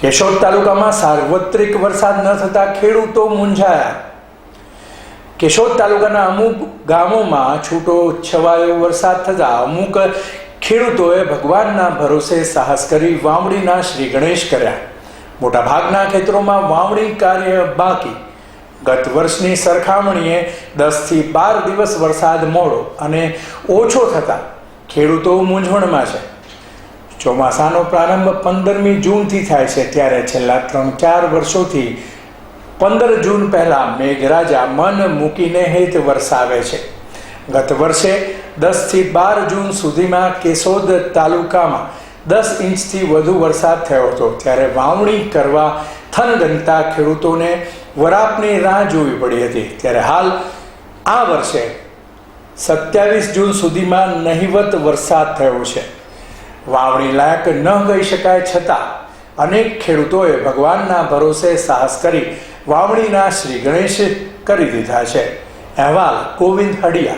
કેશોદ તાલુકામાં સાર્વત્રિક વરસાદ ન થતા ખેડૂતો મૂંઝાયા. કેશોદ તાલુકાના અમુક ગામોમાં છૂટો છવાયો વરસાદ થતા અમુક ખેડૂતોએ ભગવાનના ભરોસે સાહસ કરી વાવણીના શ્રી ગણેશ કર્યા. મોટાભાગના ખેતરોમાં વાવણી કાર્ય બાકી. ગત વર્ષની સરખામણીએ દસથી બાર દિવસ વરસાદ મોડો અને ઓછો થતા ખેડૂતો મૂંઝવણમાં છે. ચોમાસાનો પ્રારંભ પંદરમી જૂનથી થાય છે ત્યારે છેલ્લા ત્રણ ચાર વર્ષોથી પંદર જૂન પહેલાં મેઘરાજા મન મૂકીને હેત વરસાવે છે. ગત વર્ષે દસથી બાર જૂન સુધીમાં કેશોદ તાલુકામાં દસ ઇંચથી વધુ વરસાદ થયો હતો. ત્યારે વાવણી કરવા થનગનતા ખેડૂતોને વરાપની રાહ જોવી પડી હતી. ત્યારે હાલ આ વર્ષે સત્યાવીસ જૂન સુધીમાં નહિવત વરસાદ થયો છે. વાવણી લાયક ન ગઈ શકાય છતાં અનેક ખેડૂતોએ ભગવાનના ભરોસે સાહસ કરી વાવણીના શ્રી ગણેશ કરી દીધા છે. અહેવાલ ગોવિંદ હડિયા.